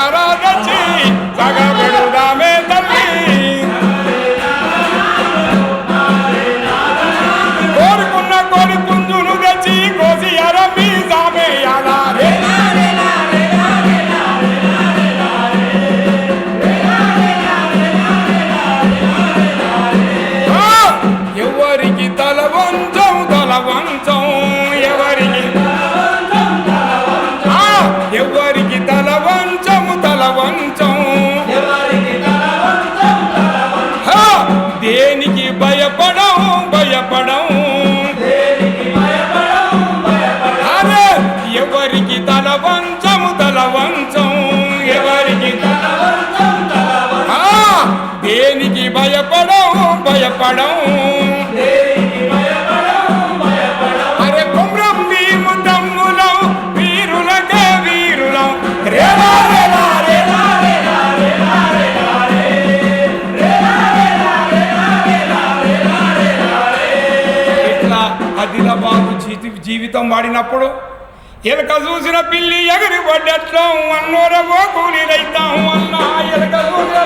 Sagara Dati, Sagara జీవితం వాడినప్పుడు ఎలక చూసిన పిల్లి ఎగిరి పడ్డట్లో అన్నోరవో కూలి రైతాం అన్న ఎలక చూసిన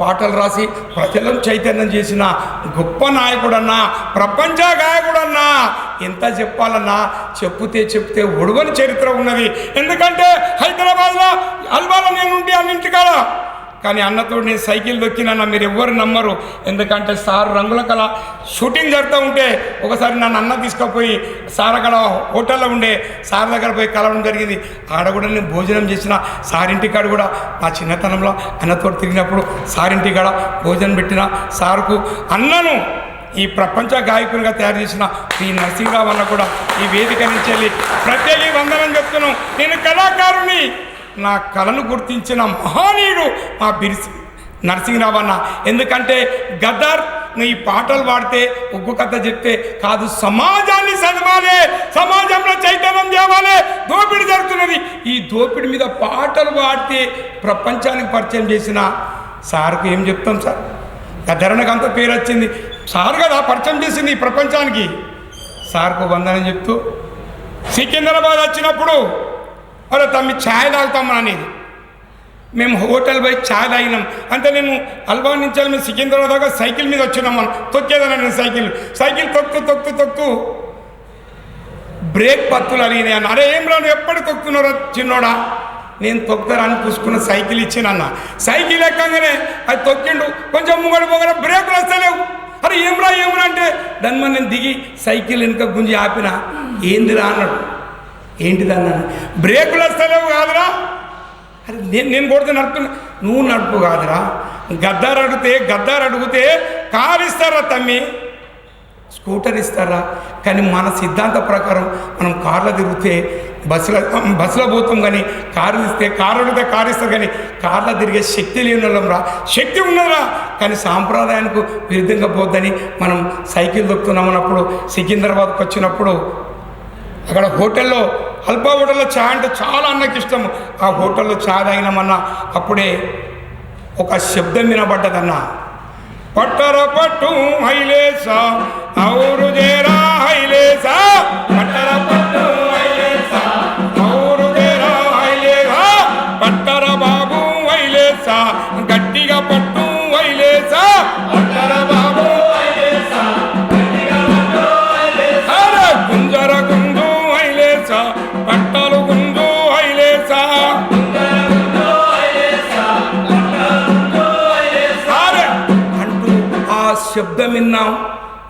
పాటలు రాసి ప్రజలను చైతన్యం చేసిన గొప్ప నాయకుడన్నా ప్రపంచ గాయకుడన్నా ఎంత చెప్పాలన్నా చెప్తే చెప్తే ఒడవని చరిత్ర ఉన్నది. ఎందుకంటే హైదరాబాద్లో అల్వాలో నేను ఉండి అన్నింటికాడ కానీ అన్నతో నేను సైకిల్ దొక్కినా మీరు ఎవ్వరు నమ్మరు. ఎందుకంటే సార్ రంగుల కళ షూటింగ్ జరుగుతూ ఉంటే ఒకసారి నన్ను అన్న తీసుకుపోయి సార్ అక్కడ హోటల్లో ఉండే సార్ దగ్గర పోయి కలవడం జరిగింది. ఆడ కూడా నేను భోజనం చేసిన సారింటి కాడ కూడా నా చిన్నతనంలో అన్నతో తిరిగినప్పుడు సారింటి కాడ భోజనం పెట్టిన సార్కు అన్నను ఈ ప్రపంచ గాయకునిగా తయారు చేసిన ఈ నరసింహరావు అన్న కూడా ఈ వేదిక నుంచి వెళ్ళి ప్రత్యేక వందనం చెప్తున్నాను నేను కళాకారుని నా కళను గుర్తించిన మహానీయుడు మా బిరిసి నరసింహరావు అన్న ఎందుకంటే గద్దర్ ఈ పాటలు పాడితే ఉగ్గు కథ చెప్తే కాదు సమాజాన్ని చదవాలి. సమాజంలో చైతన్యం తేవాలి. దోపిడి జరుగుతున్నది. ఈ దోపిడీ మీద పాటలు పాడితే ప్రపంచానికి పరిచయం చేసిన సార్కు ఏం చెప్తాం సార్? గద్దరణకు అంత పేరు వచ్చింది. సార్ కదా పరిచయం చేసింది ఈ ప్రపంచానికి. సార్కు వందనం చెప్తూ సికింద్రాబాద్ వచ్చినప్పుడు అరే తమ్మి ఛాయ్ తాగుతాం అనేది. మేము హోటల్ పోయి ఛాయ్ తాగినాం. అంటే నేను అల్వా నుంచి మేము సికింద్రాబాద్ దాకా సైకిల్ మీద వచ్చినాం మనం తొక్కేదన్నా నేను సైకిల్. సైకిల్ తొక్కు తొక్కు తొక్కు. బ్రేక్ పత్తులు అడిగినాయి అన్న. అరే ఏం రాను ఎప్పుడు తొక్కుతున్నారో చిన్నోడా? నేను తొక్కుతారని పూసుకున్న సైకిల్ ఇచ్చినన్న సైకిల్ ఎక్కగానే అది తొక్కిండు. కొంచెం ముంగడు ముంగడ బ్రేకులు వస్తలేవు అరే ఏం రా ఏమరా అంటే దాని నేను దిగి సైకిల్ వెనుక గుంజి ఆపిన. ఏందిరా అన్నాడు. ఏంటిది అన్నాను బ్రేకులు వస్తలేవు కాదురా. అరే నేను నేను కొడితే నడుపుతున్నా నువ్వు నడుపు కాదురా. గద్దారు అడిగితే గద్దారు అడిగితే కారు ఇస్తారా తమ్మి? స్కూటర్ ఇస్తారా? కానీ మన సిద్ధాంత ప్రకారం మనం కార్లో తిరిగితే బస్సులో బస్సులో పోతాం కానీ కారు ఇస్తే కారు అడిగితే కారు ఇస్తారు కానీ కార్లో తిరిగే శక్తి లేని వాళ్ళం రా. శక్తి ఉన్నదా కానీ సాంప్రదాయానికి విరుద్ధంగా పోద్దని మనం సైకిల్ దొక్కుతున్నాం అన్నప్పుడు సికింద్రాబాద్కి వచ్చినప్పుడు అక్కడ హోటల్లో అల్పా హోటల్లో చాయ్ అంటే చాలా అన్నకి ఇష్టం ఆ హోటల్లో చాయ్ తాగినామన్నా అప్పుడే ఒక శబ్దం వినబడ్డదన్న. పట్టర పట్టు హైలేసా ఔరు జేరా హైలేసా. శబ్దం విన్నాం.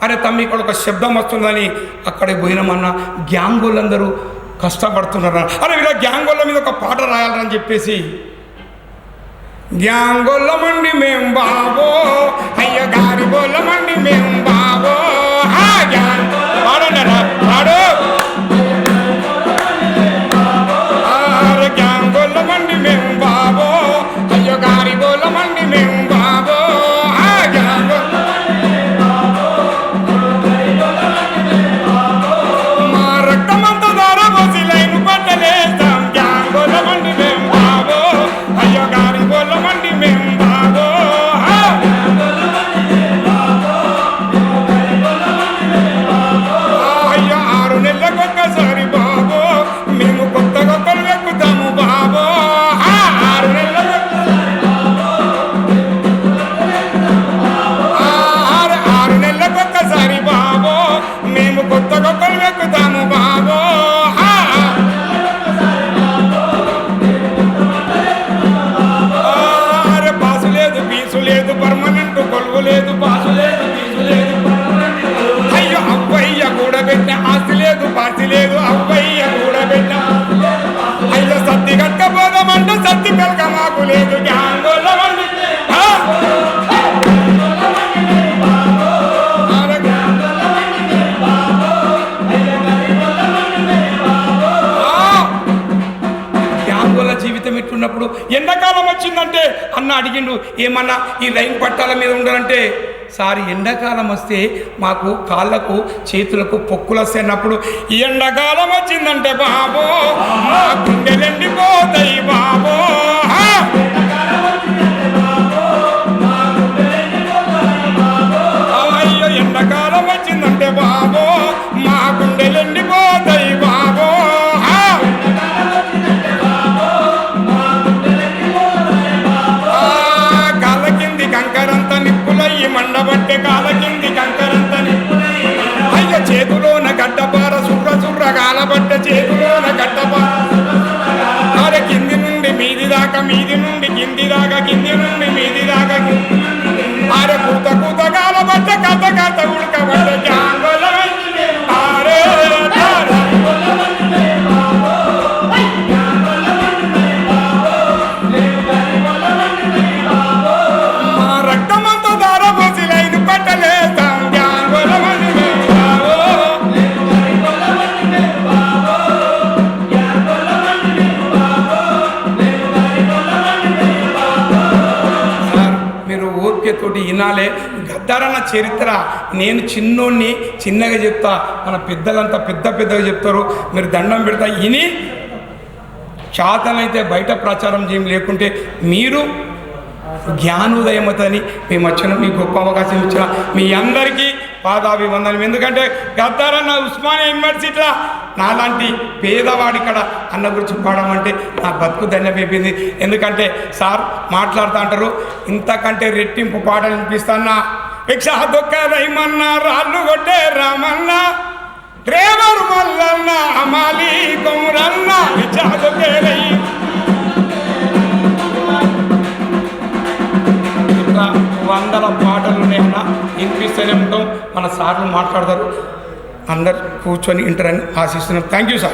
అరే తమ్మి ఇక్కడ ఒక శబ్దం వస్తుందని అక్కడికి పోయినామన్న గ్యాంగ్ వాళ్ళందరూ కష్టపడుతున్నారు అరే ఇలా గ్యాంగ్ వాళ్ళ మీద ఒక పాట రాయాలని చెప్పేసి. గ్యాంగొల్లమండి మేం బాబో అయ్య గారి గొల్లమండి మేం బాబో జీవితం ఎట్లున్నప్పుడు ఎండాకాలం వచ్చిందంటే అన్న అడిగిండు ఏమన్నా ఈ లైన్ పట్టాల మీద ఉండాలంటే సార్ ఎండాకాలం వస్తే మాకు కాళ్ళకు చేతులకు పొక్కులు వస్తేనప్పుడు ఈ ఎండాకాలం వచ్చిందంటే బాబో మా గుండెలెండిపోతాయి బాబో. అయ్యో ఎండాకాలం వచ్చిందంటే బాబో మా గుండెలెండిపోతాయి మీది దాకా మీది నుండి ఓపికతోటి వినాలే. గద్దారన్న చరిత్ర. నేను చిన్నోడిని చిన్నగా చెప్తా. మన పెద్దలంతా పెద్ద పెద్దగా చెప్తారు. మీరు దండం పెడతా. ఇని చాతనైతే బయట ప్రచారం చేయం లేకుంటే మీరు జ్ఞానోదయం అవుతుందని మేము వచ్చిన మీకు గొప్ప అవకాశం ఇచ్చిన మీ అందరికీ పాదాభివందనం. ఎందుకంటే గద్దారన్న ఉస్మానియా యూనివర్సిటీలో నాలాంటి పేదవాడి ఇక్కడ అన్న గురించి పాడమంటే నా బతుకు ధన్యమైపోయింది ఎందుకంటే సార్ మాట్లాడుతూ అంటారు ఇంతకంటే రెట్టింపు పాటలు వినిపిస్తానా? భిక్ష దొక్క రైమన్నా రాళ్ళు కొట్టే రామన్న డ్రైవర్ మల్లన్న అమాలి కొమురన్న భిక్ష దొక్కే రై వందల పాటలు ఉన్నాయన్న వినిపిస్తూనే ఉంటాం మన సార్లు మాట్లాడతారు. అందరు కూర్చొని ఇంటారని ఆశిస్తున్నాం. Thank you sir